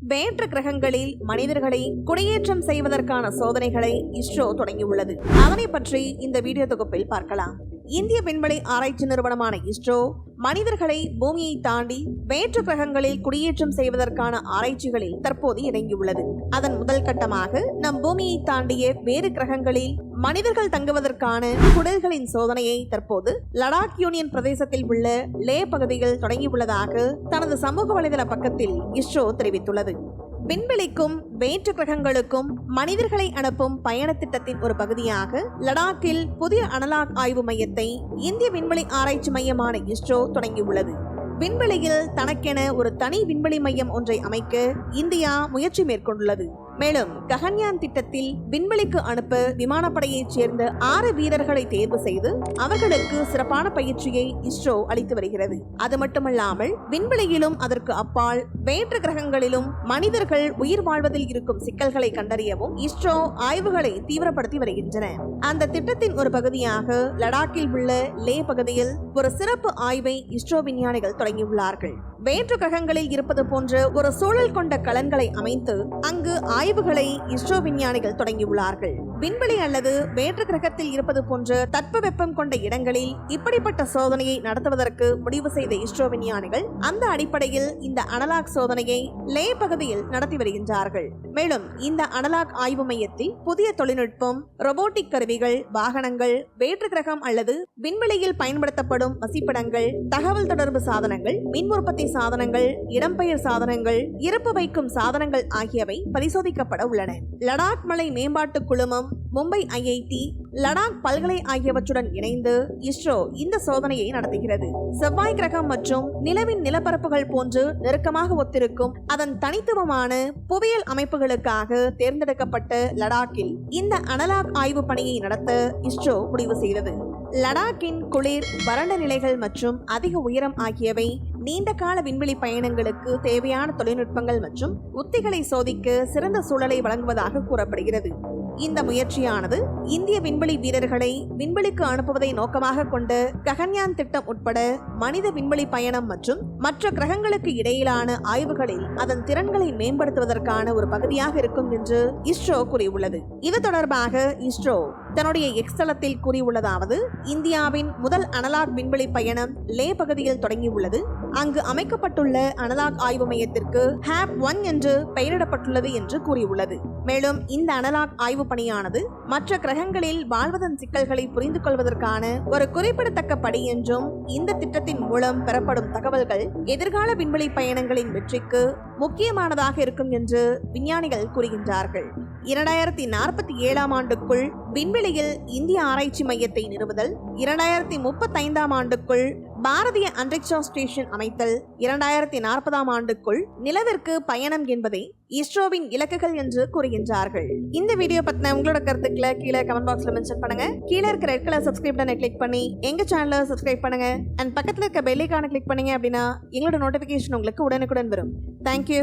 வேற்று கிரகங்களில் மனிதர்களை குடியேற்றம் செய்வதற்கான சோதனைகளை இஸ்ரோ தொடங்கியுள்ளது. அதனை பற்றி இந்த வீடியோ தொகுப்பில் பார்க்கலாம். இந்திய விண்வெளி ஆராய்ச்சி நிறுவனமான இஸ்ரோ மனிதர்களை பூமியை தாண்டி வேற்று கிரகங்களில் குடியேற்றம் செய்வதற்கான ஆராய்ச்சிகளில் தற்போது இறங்கியுள்ளது. அதன் முதல் கட்டமாக நம் பூமியை தாண்டிய வேறு கிரகங்களில் மனிதர்கள் தங்குவதற்கான குடல்களின் சோதனையை தற்போது லடாக் யூனியன் பிரதேசத்தில் உள்ள லே பகுதியில் தொடங்கியுள்ளதாக தனது சமூக வலைதள பக்கத்தில் இஸ்ரோ தெரிவித்துள்ளது. விண்வெளிக்கும் வேற்று கிரகங்களுக்கும் மனிதர்களை அனுப்பும் பயண திட்டத்தின் ஒரு பகுதியாக லடாக்கில் புதிய அனலாக் ஆய்வு மையத்தை இந்திய விண்வெளி ஆராய்ச்சி மையமான இஸ்ரோ தொடங்கியுள்ளது. விண்வெளியில் தனக்கென ஒரு தனி விண்வெளி மையம் ஒன்றை அமைக்க இந்தியா முயற்சி மேற்கொண்டுள்ளது. மேலும் ககன்யான் திட்டத்தில் விண்வெளிக்கு அனுப்ப விமானப்படையைச் சேர்ந்த ஆறு வீரர்களை தேர்வு செய்து அவர்களுக்கு சிறப்பான பயிற்சியை இஸ்ரோ அளித்து வருகிறது. அது மட்டுமல்லாமல் விண்வெளியிலும் அதற்கு அப்பால் வேற்று கிரகங்களிலும் மனிதர்கள் உயிர் வாழ்வதில் இருக்கும் சிக்கல்களை கண்டறியவும் இஸ்ரோ ஆய்வுகளை தீவிரப்படுத்தி வருகின்றன. அந்த திட்டத்தின் ஒரு பகுதியாக லடாக்கில் உள்ள லே பகுதியில் ஒரு சிறப்பு ஆய்வை இஸ்ரோ விஞ்ஞானிகள் தொடங்கியுள்ளார்கள் வேற்று கிரகங்களில் இருப்பது போன்ற ஒரு சூழல் கொண்ட கலன்களை அமைத்து அங்கு ஆய்வுகளை இஸ்ரோ விஞ்ஞானிகள் தொடங்கியுள்ளார்கள். விண்வெளி அல்லது வேற்று கிரகத்தில் இருப்பது போன்ற தட்பவெப்பம் கொண்ட இடங்களில் இப்படிப்பட்ட சோதனையை நடத்துவதற்கு முடிவு செய்த இஸ்ரோ விஞ்ஞானிகள் அந்த அடிப்படையில் இந்த அனலாக் சோதனையை லே பகுதியில் நடத்தி வருகின்றார்கள். மேலும் இந்த அனலாக் ஆய்வு மையத்தில் புதிய தொழில்நுட்பம் ரொபோட்டிக் கருவிகள் வாகனங்கள் வேற்று கிரகம் அல்லது விண்வெளியில் பயன்படுத்தப்படும் வசிப்பிடங்கள் தகவல் தொடர்பு சாதனங்கள் மின் உற்பத்தி சாதனங்கள் இடம்பெயர் சாதனங்கள் இறப்பு வைக்கும் சாதனங்கள் ஆகியவை பரிசோதிக்கப்பட உள்ளன. லடாக் மலை மேம்பாட்டு குழுமம் மும்பை ஐஐடி லடாக் பல்கலை ஆகியவற்றுடன் இணைந்து இஸ்ரோ இந்த சோதனையை நடத்துகிறது. செவ்வாய் கிரகம் மற்றும் நிலவின் நிலப்பரப்புகள் போன்று நெருக்கமாக ஒத்திருக்கும் அதன் தனித்துவமான புவியியல் அமைப்புகளுக்காக தேர்ந்தெடுக்கப்பட்ட லடாக்கில் இந்த அனலாக் ஆய்வு பணியை நடத்த இஸ்ரோ முடிவு செய்தது. லடாக்கின் குளிர் வறண்ட நிலைகள் மற்றும் அதிக உயரம் ஆகியவை நீண்ட கால விண்வெளி பயணங்களுக்கு தேவையான தொழில்நுட்பங்கள் மற்றும் உத்திகளை சோதிக்க சிறந்த சூழலை வழங்குவதாக கூறப்படுகிறது. இந்த முயற்சியானது இந்திய விண்வெளி வீரர்களை விண்வெளிக்கு அனுப்புவதை நோக்கமாக கொண்டு ககன்யான் திட்டம் உட்பட மனித விண்வெளி பயணம் மற்றும் மற்ற கிரகங்களுக்கு இடையிலான ஆய்வுகளில் அதன் திறன்களை மேம்படுத்துவதற்கான ஒரு பகுதியாக இருக்கும் என்று இஸ்ரோ கூறியுள்ளது. இது தொடர்பாக இஸ்ரோ தன்னுடைய எக்ஸ்தலத்தில் கூறியுள்ளதாவது இந்தியாவின் முதல் அனலாக் விண்வெளி பயணம் லே பகுதியில் தொடங்கியுள்ளது. அங்கு அமைக்கப்பட்டுள்ள அனலாக் ஆய்வு மையத்திற்கு ஹேப் ஒன் என்று பெயரிடப்பட்டுள்ளது என்று கூறியுள்ளது. மேலும் இந்த அனலாக் ஆய்வு பணியானது மற்ற கிரகங்களில் வாழ்வதன் சிக்கல்களை புரிந்து கொள்வதற்கான ஒரு குறிப்பிடத்தக்க படி என்றும் இந்த திட்டத்தின் மூலம் பெறப்படும் தகவல்கள் எதிர்கால விண்வெளி பயணங்களின் வெற்றிக்கு முக்கியமானதாக இருக்கும் என்று விஞ்ஞானிகள் கூறுகின்றார்கள். இரண்டாயிரத்தி நாற்பத்தி ஏழாம் ஆண்டுக்குள் விண்வெளியில் இந்திய ஆராய்ச்சி மையத்தை நிறுவுதல் இரண்டாயிரத்தி முப்பத்தைந்தாம் ஆண்டுக்குள் பாரதிய அண்டரிக்ஷா ஸ்டேஷன் அமைத்தல் இரண்டாயிரத்தி நாற்பதாம் ஆண்டுக்குள் நிலவிற்கு பயணம் என்பதை இஸ்ரோவின் இலக்குகள் என்று கூறுகின்றார்கள். இந்த வீடியோ பத்தின உங்களோட கருத்துக்களை கீழே கமெண்ட் பாக்ஸ்ல மென்ஷன் பண்ணுங்க. கீழே இருக்கிற ரெட் கலர் சப்ஸ்கிரைப் பட்டனை கிளிக் பண்ணி எங்க சேனலை சப்ஸ்கிரைப் பண்ணுங்க. அண்ட் பக்கத்துல இருக்க பெல்லைக்கான கிளிக் பண்ணீங்க அப்படின்னா எங்களோட நோட்டிபிகேஷன் உங்களுக்கு உடனுக்குடன் வரும். தேங்க்யூ